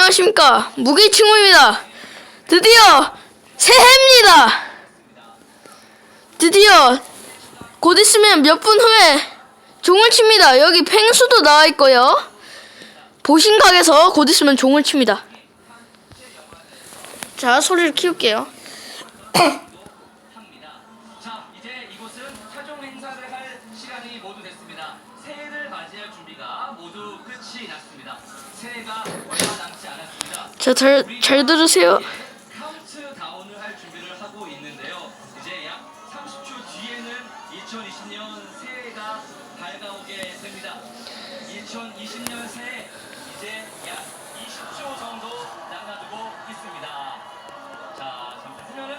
안녕하십니까. 무기친구입니다. 드디어 새해입니다. 드디어 곧 있으면 몇 분 후에 종을 칩니다. 여기 펭수도 나와 있고요. 보신각에서 곧 있으면 종을 칩니다. 자 소리를 키울게요. 자, 이제 이곳은 최종 행사를 할 시간이 모두 됐습니다. 새해를 맞이할 준비가 모두 끝이 났습니다. 새해가 얼마 남지 않았습니다. 자 잘 잘 들으세요 카운트다운을 할 준비를 하고 있는데요. 이제 약 30초 뒤에는 2020년 새해가 밝아오게 됩니다. 2020년 새해 이제 약 20초 정도 남아두고 있습니다. 자, 잠시 후면은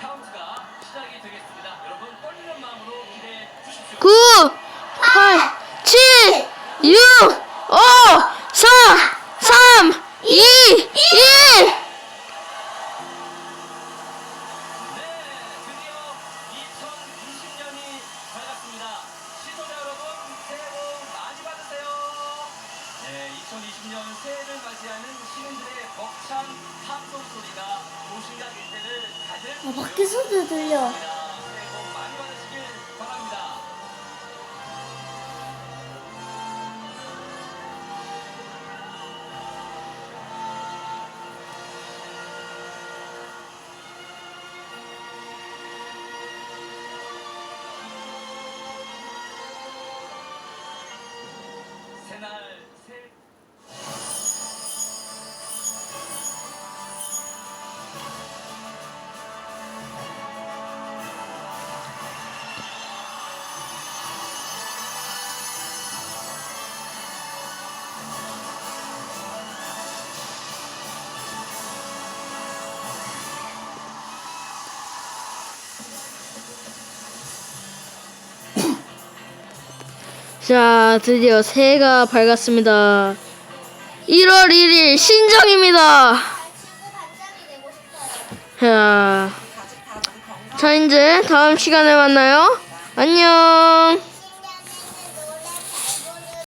카운트가 시작이 되겠습니다. 여러분 떨리는 마음으로 기대해 주십시오. 9 8 7 6 5 4 3 2 1 네, 드디어 2020년이 밝았습니다. 시청자 여러분, 새해 복 많이 받으세요. 네, 2020년 새해를 맞이하는 시민들의 벅찬 함성 소리가 도시락 일대를 가득 아, 밖에서도 들려. 새날 새 자, 드디어 새해가 밝았습니다. 1월 1일 신정입니다. 자, 자 이제 다음 시간에 만나요. 안녕.